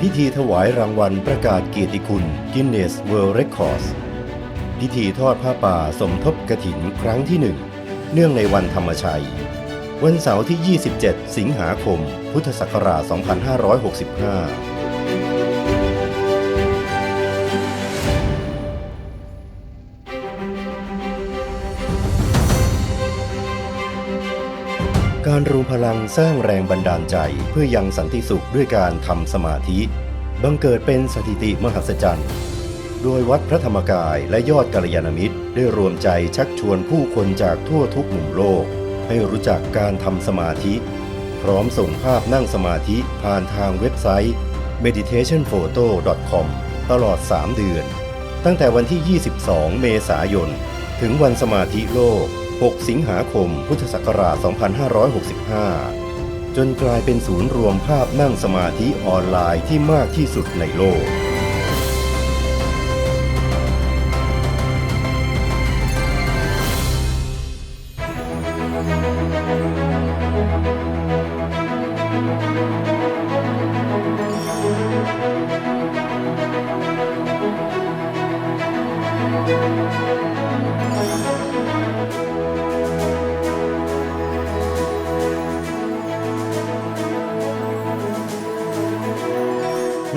พิธีถวายรางวัลประกาศเกียรติคุณ Guinness World Records พิธีทอดผ้าป่าสมทบกระถินครั้งที่หนึ่งเนื่องในวันธรรมชัย วันเสาร์ที่ 27 สิงหาคม พุทธศักราช 2565 การรวมพลังสร้างแรงบันดาลใจเพื่อยังสันติสุขด้วยการทำสมาธิ บังเกิดเป็นสถิติมหัศจรรย์ โดยวัดพระธรรมกายและยอดกัลยาณมิตร ได้รวมใจชักชวนผู้คนจากทั่วทุกมุมโลก ให้รู้จักการทำสมาธิ พร้อมส่งภาพนั่งสมาธิผ่านทางเว็บไซต์ meditationphoto.com ตลอด 3 เดือน ตั้งแต่วันที่ 22 เมษายน ถึงวันสมาธิโลก 6 สิงหาคม พุทธศักราช 2565 จนกลายเป็นศูนย์รวมภาพนั่งสมาธิออนไลน์ที่มากที่สุดในโลก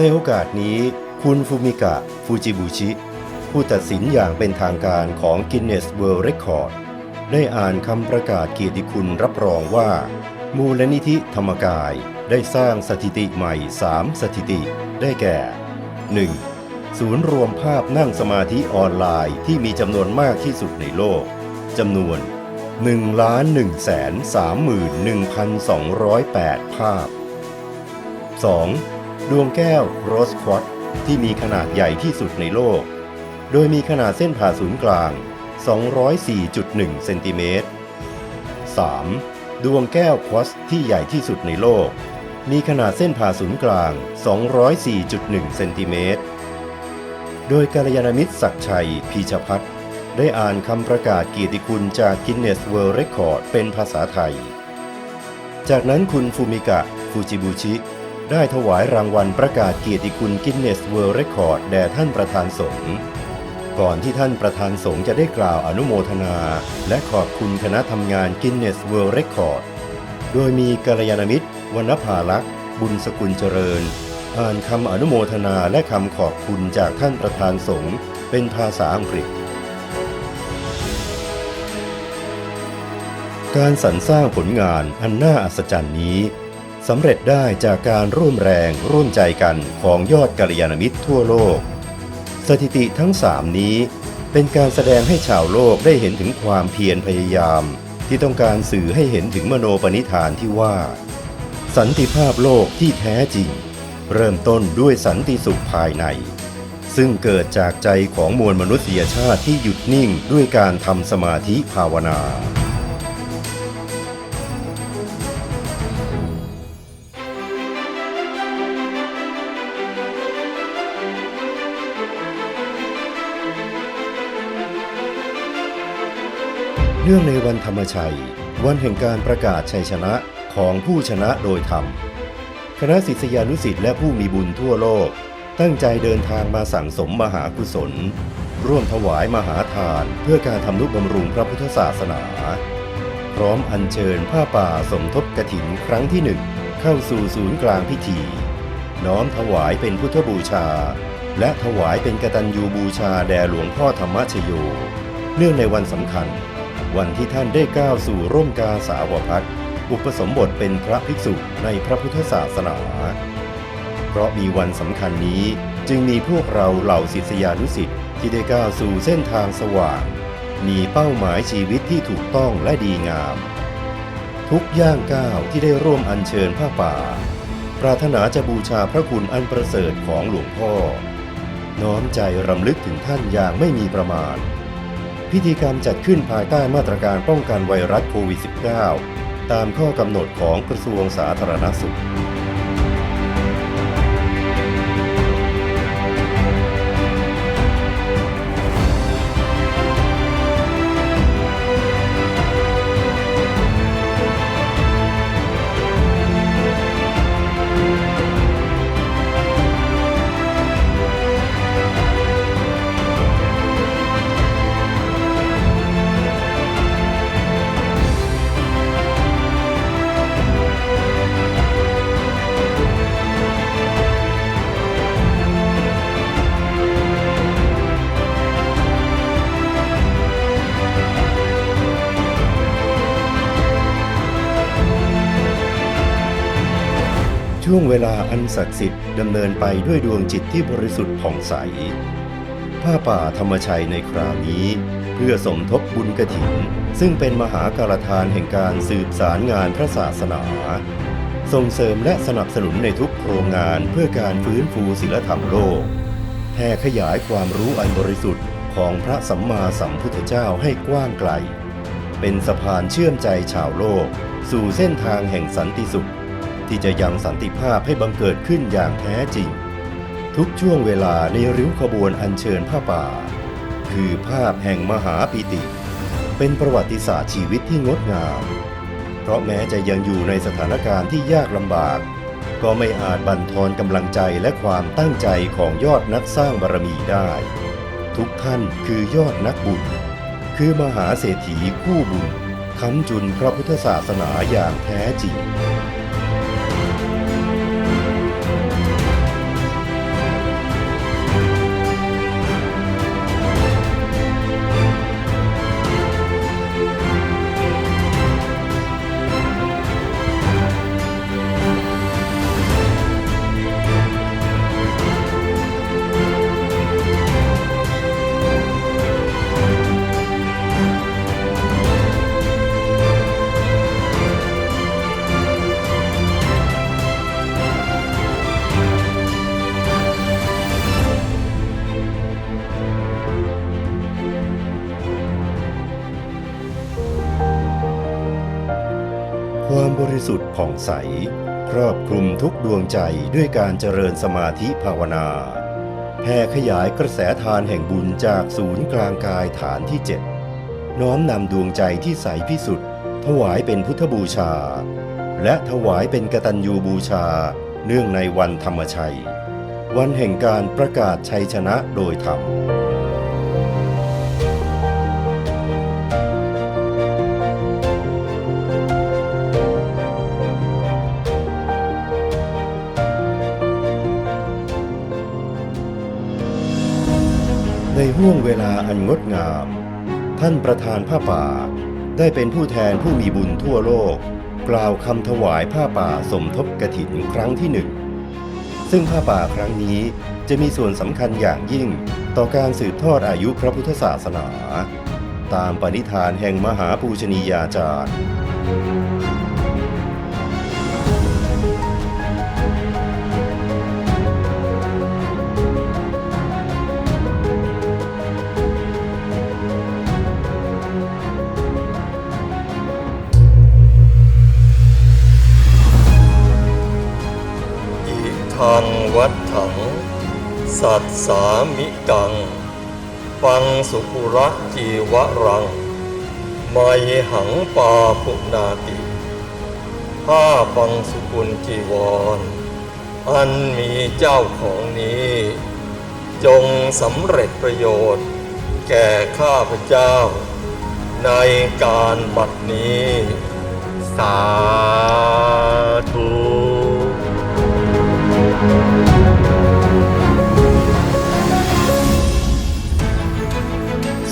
ในโอกาสนี้คุณฟูมิกะ ฟูจิบุชิ ผู้ตัดสินอย่างเป็นทางการของ Guinness World Record ได้อ่านคำประกาศเกียรติคุณรับรองว่า มูลนิธิธรรมกายได้สร้างสถิติใหม่ 3 สถิติ ได้แก่ 1. ศูนย์รวมภาพนั่งสมาธิออนไลน์ที่มีจำนวนมากที่สุดในโลกจำนวน 1 1 3 1 208 ภาพ 2. ดวงแก้วโรสควอตที่มีขนาดใหญ่ที่สุดในโลก โดยมีขนาดเส้นผ่าศูนย์กลาง 204.1 เซนติเมตร 3. ดวงแก้วควอสที่ใหญ่ที่สุดในโลก มีขนาดเส้นผ่าศูนย์กลาง 204.1 เซนติเมตร โดยกัลยาณมิตรศักชัย พีชพัฒน์ได้อ่านคำประกาศเกียรติคุณจาก Guinness World Record เป็นภาษาไทย จากนั้นคุณฟูมิกะ ฟูจิบุชิ ได้ถวายรางวัลประกาศเกียรติคุณ Guinness World Record แด่ท่านประธานสงฆ์ก่อนที่ท่านประธานสงฆ์จะได้กล่าวอนุโมทนา และขอบคุณคณะทำงาน Guinness World Record โดยมีกัลยาณมิตรวรรณภาลักษ์บุญสกุลเจริญ อ่านคำอนุโมทนาและคำขอบคุณจากท่านประธานสงฆ์เป็นภาษาอังกฤษ การสรรสร้างผลงานอันน่าอัศจรรย์นี้ สำเร็จได้จากการร่วมแรงร่วมใจกันของยอดกัลยาณมิตรทั่วโลก สถิติทั้งสามนี้ เป็นการแสดงให้ชาวโลกได้เห็นถึงความเพียรพยายาม ที่ต้องการสื่อให้เห็นถึงมโนปณิธานที่ว่า สันติภาพโลกที่แท้จริง เริ่มต้นด้วยสันติสุขภายใน ซึ่งเกิดจากใจของมวลมนุษยชาติที่หยุดนิ่งด้วยการทำสมาธิภาวนา เนื่องในวันธรรมชัย วันแห่งการประกาศชัยชนะของผู้ชนะโดยธรรม คณะศิษยานุสิษย์และผู้มีบุญทั่วโลก ตั้งใจเดินทางมาสั่งสมมหากุศล ร่วมถวายมหาทานเพื่อการทำนุบำรุงพระพุทธศาสนา พร้อมอัญเชิญผ้าป่าสมทบกฐินครั้งที่หนึ่งเข้าสู่ศูนย์กลางพิธี น้อมถวายเป็นพุทธบูชา และถวายเป็นกตัญญูบูชาแด่หลวงพ่อธรรมชโย เนื่องในวันสำคัญ วันที่ท่านได้ก้าวสู่ร่มกาสาวพัฒอุปสมบทเป็นพระภิกษุในพระพุทธศาสนา เพราะมีวันสำคัญนี้จึงมีพวกเราเหล่าศิษยานุสิษย์ที่ได้ก้าวสู่เส้นทางสว่าง มีเป้าหมายชีวิตที่ถูกต้องและดีงาม ทุกย่างก้าวที่ได้ร่วมอัญเชิญผ้าป่า ปรารถนาจะบูชาพระคุณอันประเสริฐของหลวงพ่อ น้อมใจรำลึกถึงท่านอย่างไม่มีประมาณ พิธีกรรมจัดขึ้นภายใต้มาตรการป้องกันไวรัสโควิด -19 ตามข้อกำหนดของกระทรวงสาธารณสุข ช่วงเวลาอันศักดิ์สิทธิ์ดำเนินไปด้วยดวงจิตที่บริสุทธิ์ผ่องใส ผ้าป่าธรรมชัยในคราวนี้ เพื่อสมทบบุญกระถิน ซึ่งเป็นมหาการทานแห่งการสืบสารงานพระศาสนา ส่งเสริมและสนับสนุนในทุกโครงงานเพื่อการฟื้นฟูศิลธรรมโลกแผ่ขยายความรู้อันบริสุทธิ์ของพระสัมมาสัมพุทธเจ้าให้กว้างไกล เป็นสะพานเชื่อมใจชาวโลก สู่เส้นทางแห่งสันติสุข ที่จะยังสันติภาพให้บังเกิดขึ้นอย่างแท้จริง ทุกช่วงเวลาในริ้วขบวนอัญเชิญผ้าป่า คือภาพแห่งมหาปิติ เป็นประวัติศาสตร์ชีวิตที่งดงาม เพราะแม้จะยังอยู่ในสถานการณ์ที่ยากลำบาก ก็ไม่อาจบั่นทอนกำลังใจและความตั้งใจของยอดนักสร้างบารมีได้ ทุกท่านคือยอดนักบุญ คือมหาเศรษฐีคู่บุญค้ำจุนพระพุทธศาสนาอย่างแท้จริง ความบริสุทธิ์ผ่องใส ครอบคลุมทุกดวงใจด้วยการเจริญสมาธิภาวนาแผ่ขยายกระแสทานแห่งบุญจากศูนย์กลางกายฐานที่เจ็ดน้อมนำดวงใจที่ใสพิสุทธิ์ถวายเป็นพุทธบูชา และถวายเป็นกตัญญูบูชา เนื่องในวันธรรมชัย วันแห่งการประกาศชัยชนะโดยธรรม ในห่วงเวลาอันงดงาม ท่านประธานผ้าป่า ได้เป็นผู้แทนผู้มีบุญทั่วโลก กล่าวคำถวายผ้าป่าสมทบกถินครั้งที่หนึ่ง ซึ่งผ้าป่าครั้งนี้จะมีส่วนสำคัญอย่างยิ่งต่อการสืบทอดอายุพระพุทธศาสนา ตามปณิธานแห่งมหาปูชนียาจารย์ สัตสามิกัง ปังสุภุระจีวรังไมหังปาภุนาติผ้าปังสุกุลจีวร อันมีเจ้าของนี้ จงสำเร็จประโยชน์ แก่ข้าพเจ้า ในการบัดนี้ สาธุ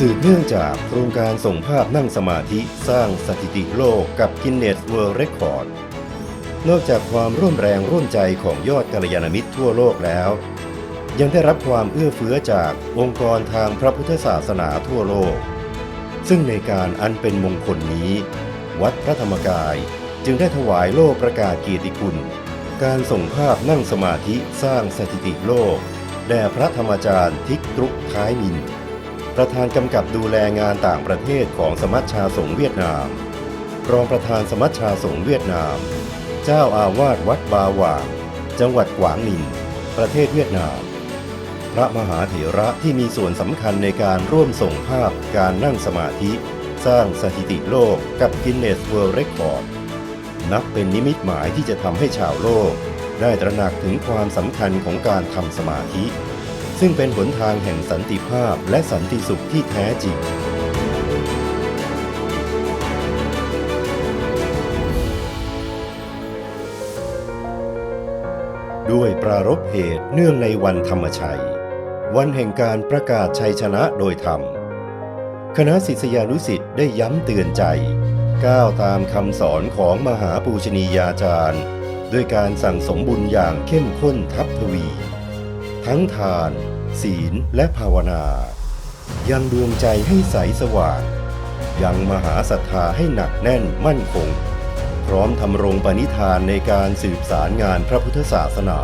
สืบเนื่องจากโครงการส่งภาพนั่งสมาธิสร้างสถิติโลกกับกินเนสเวิลด์เรคคอร์ดนอกจากความร่วมแรงร่วมใจของยอดกัลยาณมิตรทั่วโลกแล้ว ยังได้รับความเอื้อเฟื้อจากองค์กรทางพระพุทธศาสนาทั่วโลก ซึ่งในการอันเป็นมงคลนี้ วัดพระธรรมกายจึงได้ถวายโล่ประกาศเกียรติคุณ การส่งภาพนั่งสมาธิสร้างสถิติโลก แด่พระธรรมจารย์ทิกตรุกท้ายมิน ประธานกำกับดูแลงานต่างประเทศของสมัชชาสงฆ์เวียดนาม รองประธานสมัชชาสงฆ์เวียดนาม เจ้าอาวาสวัดบาหว่าง จังหวัดกวางนินประเทศเวียดนาม พระมหาเถระที่มีส่วนสำคัญในการร่วมส่งภาพการนั่งสมาธิ สร้างสถิติโลกกับกินเนสเวิลด์เรคคอร์ดนับเป็นนิมิตหมายที่จะทำให้ชาวโลก ได้ตระหนักถึงความสำคัญของการทำสมาธิ ซึ่งเป็นหนทางแห่งสันติภาพและสันติสุขที่แท้จริง ด้วยปรารภเหตุเนื่องในวันธรรมชัย วันแห่งการประกาศชัยชนะโดยธรรม คณะศิษยานุสิษย์ได้ย้ำเตือนใจ ก้าวตามคำสอนของมหาปูชนียาจารย์ ด้วยการสั่งสมบุญอย่างเข้มข้นทับทวี ทั้งทาน ศีลและภาวนา ยังดวงใจให้ใสสว่าง ยังมหาศรัทธาให้หนักแน่นมั่นคง พร้อมทำรงปณิธานในการสืบสารงานพระพุทธศาสนา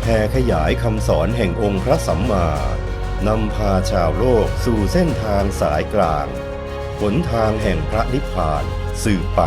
แผ่ขยายคำสอนแห่งองค์พระสัมมานำพาชาวโลกสู่เส้นทางสายกลางหนทางแห่งพระนิพพานสืบไป